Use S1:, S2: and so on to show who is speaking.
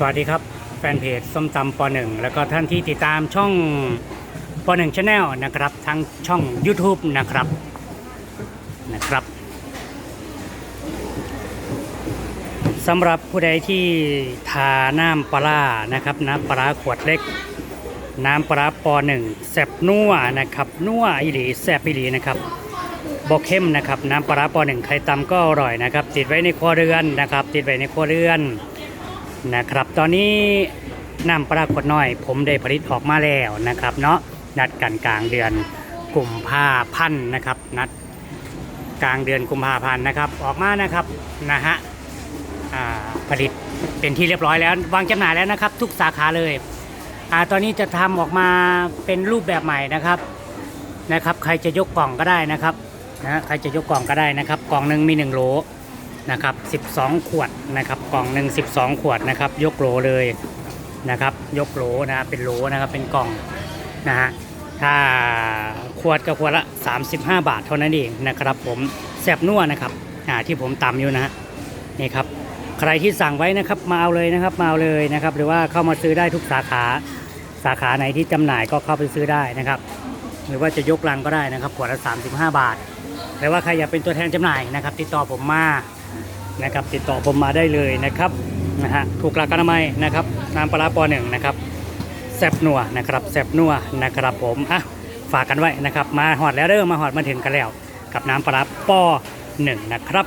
S1: สวัสดีครับ แฟนเพจส้มตำปหนึ่งแล้วก็ท่านที่ติดตามช่องปหนึ่งชาแนลนะครับทั้งช่อง YouTube นะครับนะครับสำหรับผู้ใดที่ทาน้ำปลานะครับน้ำปลาขวดเล็ก น้ำปลาร้าปหนึ่งแซบนัวนะครับนัวอีหลีแซบอีหลีนะครับบอกเข้มนะครับน้ำปลาร้าปหนึ่งใครตำก็อร่อยนะครับ ติดไว้ในครัวเรือนนะครับ ติดไว้ในครัวเรือน นะครับ ตอนนี้น้ำปลาขวดน้อย ผมได้ผลิตออกมาแล้วนะครับ เนาะนัดกันกลางเดือนกุมภาพันธ์นะครับ นัดกลางเดือนกุมภาพันธ์นะครับ ออกมานะครับนะฮะผลิตเป็นที่เรียบร้อยแล้ว วางจำหน่ายแล้วนะครับ ทุกสาขาเลยอตอนนี้จะทำออกมาเป็นรูปแบบใหม่นะครับนะครับ ใครจะยกกล่องก็ได้นะครับนะใครจะยกกล่องก็ได้นะครับ กล่องหนึ่งมีหนึ่งโหล นะครับ12 ขวดนะครับกล่องหนึ่ง12 ขวดนะครับ ยกโหลเลยนะครับ ยกโหลนะเป็นโหลนะครับเป็นกล่องนะฮะถ้าขวดกับขวดละ 35 บาทเท่านั้นเองนะครับ ผมแซบนัวนะครับอ่าที่ผมตำอยู่นะฮะนี่ครับใครที่สั่งไว้นะครับมาเอาเลยนะครับมาเอาเลยนะครับ หรือว่าเข้ามาซื้อได้ทุกสาขาสาขาไหนที่จำหน่ายก็เข้าไปซื้อได้นะครับ หรือว่าจะยกลังก็ได้นะครับขวดละ 35 บาทหรือว่าใครอยากเป็นตัวแทนจำหน่ายนะครับ ติดต่อผมมา นะครับ ติดต่อผมมาได้เลยนะครับนะฮะถูกหลักอนามัยนะครับน้ำปลาปอหนึ่งนะครับแซบนัวนะครับแซบนัวนะครับผมอะฝากกันไว้นะครับ มาหอดแล้วเริ่มมาหอดมาถึงกันแล้ว กับน้ำปลาปอหนึ่งนะครับ